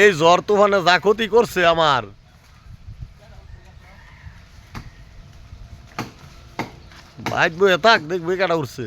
এই জ্বর তুফানে যা ক্ষতি করছে আমার। বাইক বয়ে থাক দেখবি কাটা উঠছে।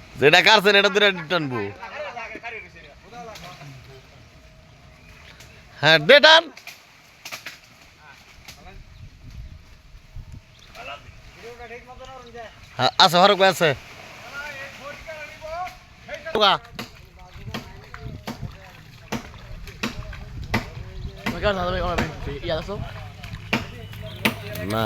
যেটা কারছেন এটা দূরে টানবো হ্যাঁ দে টান হ্যাঁ আছে হরক আছে. না.